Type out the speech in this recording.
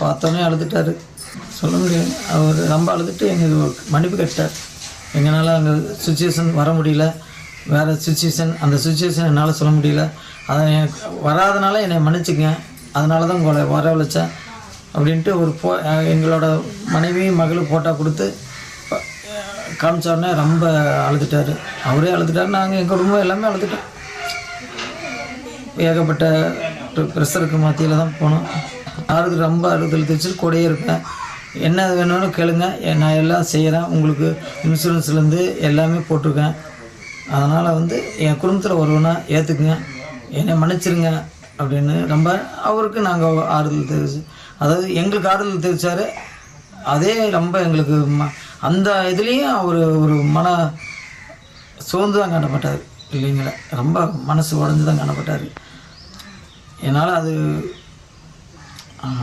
பார்த்தோன்னே அழுதுட்டாரு. சொல்ல முடியாது. அவர் ரொம்ப அழுதுட்டு எங்களுக்கு மன்னிப்பு கேட்டார் எங்களால் அங்கே சுச்சுவேஷன் வர முடியல. வேறு சுச்சுவேஷன் அந்த சுச்சுவேஷன் என்னால் சொல்ல முடியல. அதை எனக்கு வராதனால என்னை மன்னிச்சுக்கங்க. அதனால தான் உங்களை வரவழைச்சேன் அப்படின்ட்டு ஒரு போ எங்களோட மனைவியும் மகளும் ஃபோட்டோ கொடுத்து காமிச்சோடனே உடனே ரொம்ப அழுதுட்டார். அவரே அழுதுட்டார் நாங்கள் எங்கள் குடும்பம் எல்லாமே அழுதுட்டோம். ஏகப்பட்ட ப்ரெஷருக்கு மத்தியில் தான் போனோம். ஆறுதல் ரொம்ப ஆறுதல் தெரிச்சு கூடயே இருப்பேன். என்ன வேணும்னு கேளுங்க. நான் எல்லாம் செய்கிறேன் உங்களுக்கு இன்சூரன்ஸ்லேருந்து எல்லாமே போட்டிருக்கேன். அதனால் வந்து என் குடும்பத்தில் ஒருவனா ஏற்றுக்குங்க என்னை மன்னிச்சிருங்க அப்படின்னு ரொம்ப அவருக்கு நாங்கள் ஆறுதல் தெரிவிச்சு அதாவது எங்களுக்கு ஆறுதல் தெரிவித்தார் அதே ரொம்ப எங்களுக்கு ம அந்த இதுலேயும் அவர் ஒரு மன சோர்ந்து தான் காணப்பட்டார். இல்லைங்களா ரொம்ப மனசு உடஞ்சி தான் காணப்பட்டார். என்னால் அது Uh-huh.